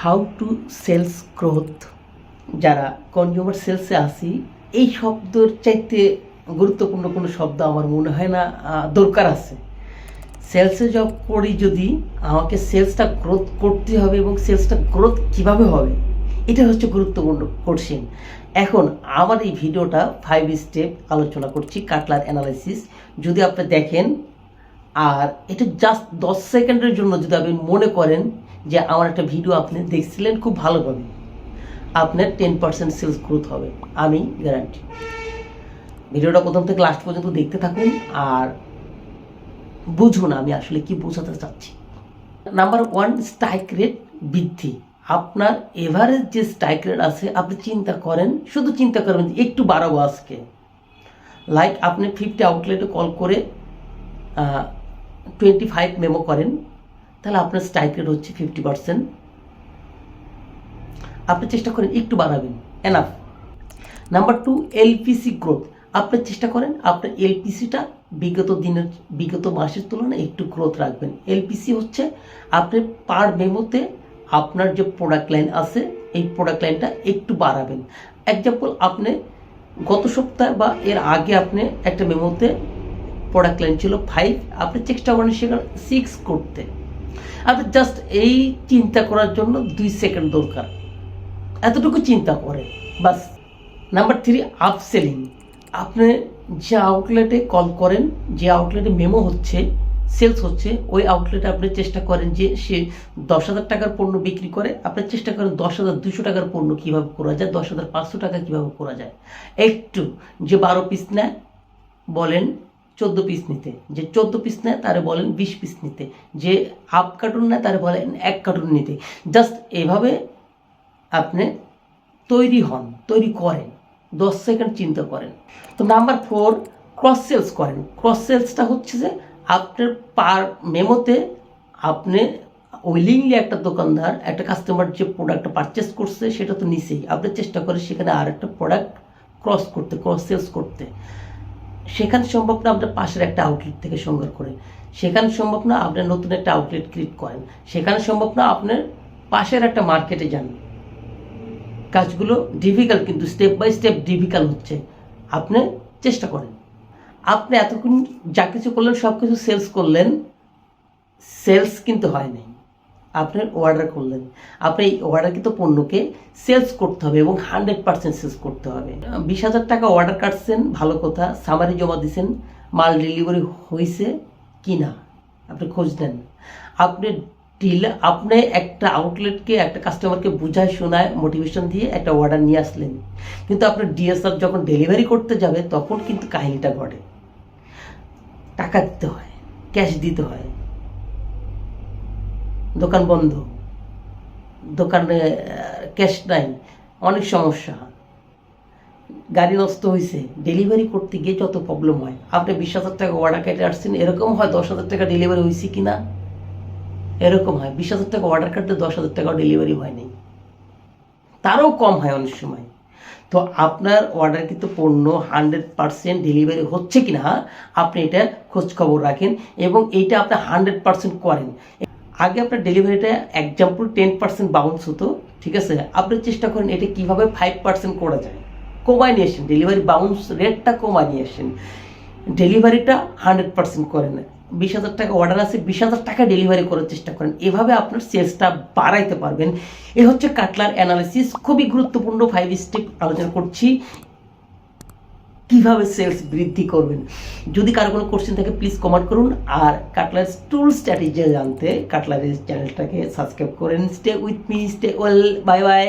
How to sales growth. যারা consumer সেলসে আসি এই শব্দের চাইতে গুরুত্বপূর্ণ কোনো শব্দ আমার মনে হয় না দরকার আছে। সেলসে জব করি যদি আমাকে সেলসটা গ্রোথ করতে হবে এবং সেলসটা গ্রোথ কীভাবে হবে, এটা হচ্ছে গুরুত্বপূর্ণ কোশ্চেন এখন আমার এই ভিডিওটা ফাইভ স্টেপ আলোচনা করছি কাটলার অ্যানালাইসিস যদি আপনি দেখেন, আর এটা জাস্ট দশ সেকেন্ডের জন্য যদি আপনি মনে করেন যে আমার একটা ভিডিও আপনি দেখছিলেন, খুব ভালোভাবে আপনার টেন পার্সেন্ট সেলস গ্রোথ হবে, আমি গ্যারান্টি ভিডিওটা প্রথম থেকে লাস্ট পর্যন্ত দেখতে থাকুন আর বুঝুন আমি আসলে কি বোঝাতে চাচ্ছি। নাম্বার ওয়ান স্ট্রাইক রেট বৃদ্ধি। আপনার এভারেজ যে স্ট্রাইক রেট আছে, আপনি চিন্তা করেন, শুধু চিন্তা করবেন একটু বাড়াবো আজকে। লাইক আপনি ফিফটি আউটলেটে কল করে টোয়েন্টি ফাইভ মেমো করেন। তাহলে আপনার স্ট্রাইক রেট হচ্ছে ফিফটি পার্সেন্ট আপনি চেষ্টা করেন একটু বাড়াবেন। Enough number two LPC growth আপনি চেষ্টা করেন আপনার এলপিসিটা বিগত দিনের, বিগত মাসের তুলনায় একটু গ্রোথ রাখবেন। এলপিসি হচ্ছে আপনি পার মেমোতে আপনার যে প্রোডাক্ট লাইন আছে, এই প্রোডাক্ট লাইনটা একটু বাড়াবেন। এক্সাম্পল আপনি গত সপ্তাহে বা এর আগে আপনি একটা মেমোতে প্রোডাক্ট লাইন ছিল ফাইভ আপনি চেষ্টা করেন সেখানে সিক্স করতে। আপনি জাস্ট এই চিন্তা করার জন্য দুই সেকেন্ড দরকার। এতটুকু চিন্তা করে বাস। নাম্বার থ্রি আপসেলিং আপনি যে আউটলেটে কল করেন, যে আউটলেটে মেমো হচ্ছে সেলস হচ্ছে, ওই আউটলেটে আপনি চেষ্টা করেন যে সে দশ হাজার টাকার পণ্য বিক্রি করে, আপনি চেষ্টা করেন দশ হাজার দুশো টাকার পণ্য কীভাবে করা যায়, দশ হাজার পাঁচশো টাকা কীভাবে করা যায়। একটু যে বারো পিস নেয়, বলেন চোদ্দ পিস নিতে। যে চোদ্দ পিস নেয়, তারে বলেন বিশ পিস নিতে। যে হাফ কার্টুন নেয়, তারে বলেন এক কার্টুন নিতে। জাস্ট এভাবে আপনি তৈরি হন, তৈরি করেন। দশ সেকেন্ড চিন্তা করেন। তো নাম্বার ফোর ক্রস সেলস করেন। ক্রস সেলসটা হচ্ছে যে আপনার পার মেমোতে আপনি উইলিংলি একটা দোকানদার, একটা কাস্টমার যে প্রোডাক্টটা পারচেস করছে, সেটা তো নিছেই। আপনি চেষ্টা করে সেখানে আর একটা প্রোডাক্ট ক্রস করতে ক্রস সেলস করতে। সেখানে সম্ভব না আপনার পাশের একটা আউটলেট থেকে সংগ্রহ করে। সেখানে সম্ভব না আপনার নতুন একটা আউটলেট ক্রিয়েট করেন। সেখানে সম্ভব না আপনার পাশের একটা মার্কেটে যান। কাজগুলো ডিফিকাল্ট কিন্তু স্টেপ বাই স্টেপ ডিফিকাল্ট হচ্ছে। আপনি চেষ্টা করেন। আপনি এতক্ষণ যা কিছু করলেন সব কিছু সেলস করলেন সেলস কিন্তু হয় নাই আপনি অর্ডার করলেন। আপনি এই অর্ডার অর্ডারকৃত পণ্যকে সেলস করতে হবে এবং হান্ড্রেড পার্সেন্ট সেলস করতে হবে। বিশ হাজার টাকা অর্ডার কাটছেন, ভালো কথা সামারি জমা দিছেন, মাল ডেলিভারি হয়েছে কি না আপনি খোঁজ নেন। আপনি ডিল আপনি একটা আউটলেটকে একটা কাস্টমারকে বুঝায়, শোনায় মোটিভেশন দিয়ে একটা অর্ডার নিয়ে আসলেন। কিন্তু আপনার ডিএসআর যখন ডেলিভারি করতে যাবে, তখন কিন্তু কাহিনীটা ঘটে। টাকা দিতে হয় ক্যাশ দিতে হয়। দোকান বন্ধ। দোকানে ক্যাশ নাই, অনেক সমস্যা। গাড়ি নষ্ট হয়েছে ডেলিভারি করতে গিয়ে যত প্রবলেম হয়। আপনি বিশ হাজার টাকা অর্ডার কেটে আসছেন, এরকম হয় দশ হাজার টাকা ডেলিভারি হয়েছে কি না এরকম হয়, বিশ হাজার টাকা অর্ডার কাটতে দশ হাজার টাকা ডেলিভারি হয়নি তারও কম হয় অনেক সময়। তো আপনার অর্ডার কিন্তু পণ্য হান্ড্রেড পার্সেন্ট ডেলিভারি হচ্ছে কি না আপনি এটা খোঁজ খবর রাখেন এবং এইটা আপনি হান্ড্রেড পার্সেন্ট করেন। আগে আপনার ডেলিভারিটা এক্সাম্পল টেন পার্সেন্ট বাউন্স হতো, ঠিক আছে? আপনি চেষ্টা করেন এটা কীভাবে ফাইভ পার্সেন্ট করা যায়। কমায় নিয়ে আসেন ডেলিভারি বাউন্স রেটটা কমায় নিয়ে আসেন। ডেলিভারিটা হান্ড্রেড পার্সেন্ট করেন। বিশ হাজার টাকা অর্ডার আছে, বিশ হাজার টাকা ডেলিভারি করার চেষ্টা করেন। এভাবে আপনার সেলসটা বাড়াইতে পারবেন। এ হচ্ছে কাটলার অ্যানালিসিস খুবই গুরুত্বপূর্ণ ফাইভ স্টেপ আলোচনা করছি। কীভাবে সেলস বৃদ্ধি করবেন? যদি কারও কোনো কোশ্চেন থাকে প্লিজ কমেন্ট করুন। আর কাটলার টুল স্ট্র্যাটেজি জানতে কাটলারের চ্যানেলটাকে সাবস্ক্রাইব করেন। Stay with me stay well bye bye